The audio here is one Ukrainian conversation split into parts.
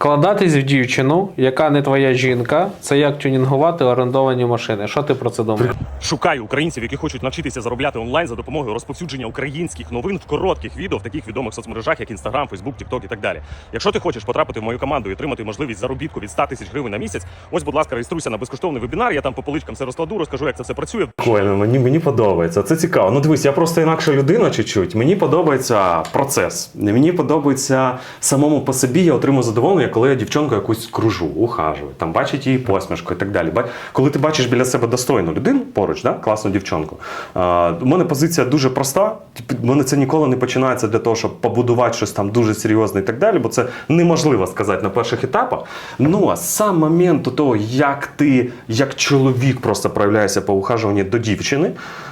Вкладатись в дівчину, яка не твоя жінка, це як тюнінгувати орендовані машини. Що ти про це думаєш? Шукаю українців, які хочуть навчитися заробляти онлайн за допомогою розповсюдження українських новин в коротких відео в таких відомих соцмережах, як Instagram, Facebook, TikTok і так далі. Якщо ти хочеш потрапити в мою команду і отримати можливість заробітку від 100 тисяч гривень на місяць, ось, будь ласка, реєструйся на безкоштовний вебінар. Я там по поличкам все розкладу, розкажу, як це все працює. Прикольно, мені, мені подобається. Це цікаво. Ну дивись, я просто інакша людина чуть-чуть. Мені подобається процес. Мені подобається самому по собі. Я отримую задоволення, коли я дівчонку якусь кружу, ухажую, там бачить її посмішку і так далі. Коли ти бачиш біля себе достойну людину поруч, да? класну дівчонку. А, у мене позиція дуже проста. У мене це ніколи не починається для того, щоб побудувати щось там дуже серйозне і так далі, бо це неможливо сказати на перших етапах. Ну а сам момент того, як ти, як чоловік, просто проявляєшся по ухажуванні до дівчини.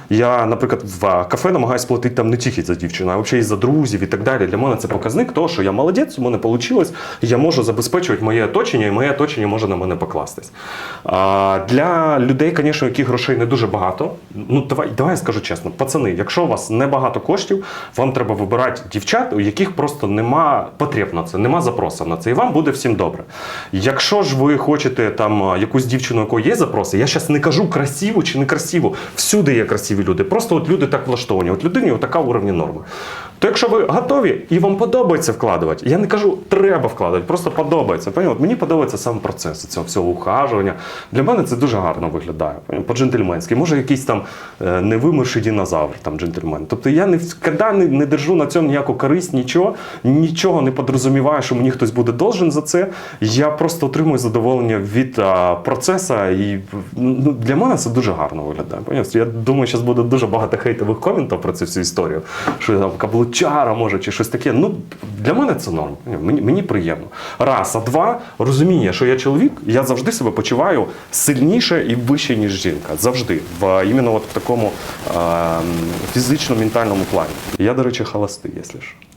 Я, наприклад, в кафе намагаюся платити там не тільки за дівчину, а взагалі і за друзів і так далі. Для мене це показник того, що я молодець, у мене вийшло, я можу забезпечувати моє оточення, і моє оточення може на мене покластись. А, для людей, звісно, яких грошей не дуже багато. Ну, давай, давай я скажу чесно, пацани, якщо у вас небагато коштів, вам треба вибирати дівчат, у яких просто нема потреб на це, нема запросу на це, і вам буде всім добре. Якщо ж ви хочете там якусь дівчину, у якої є запроси, я зараз не кажу красиву чи не красиву. Всюди є красиві люди. Просто от люди так влаштовані. От людині така уровня норми. То якщо ви готові і вам подобається вкладувати, я не кажу, треба вкладати, просто подобається. От Мені подобається сам процес цього всього ухажування. Для мене це дуже гарно виглядає. По-джентльменськи. Може, якийсь там е, невимирший динозавр, там джентльмен. Тобто я не не, не держу на цьому ніяку користь, нічого, нічого не подрозуміваю, що мені хтось буде должен за це. Я просто отримую задоволення від а, процесу, і ну, для мене це дуже гарно виглядає. Поняв? Я думаю, зараз буде дуже багато хейтових коментів про цю всю історію, що там каблучара може чи щось таке. Ну для мене це норм. Мені, мені приємно. Раз, а два розуміння, що я чоловік, я завжди себе почуваю сильніше і вище, ніж жінка. Завжди. В іменно от в такому е, фізично-ментальному плані. Я, до речі, холостий, якщо що.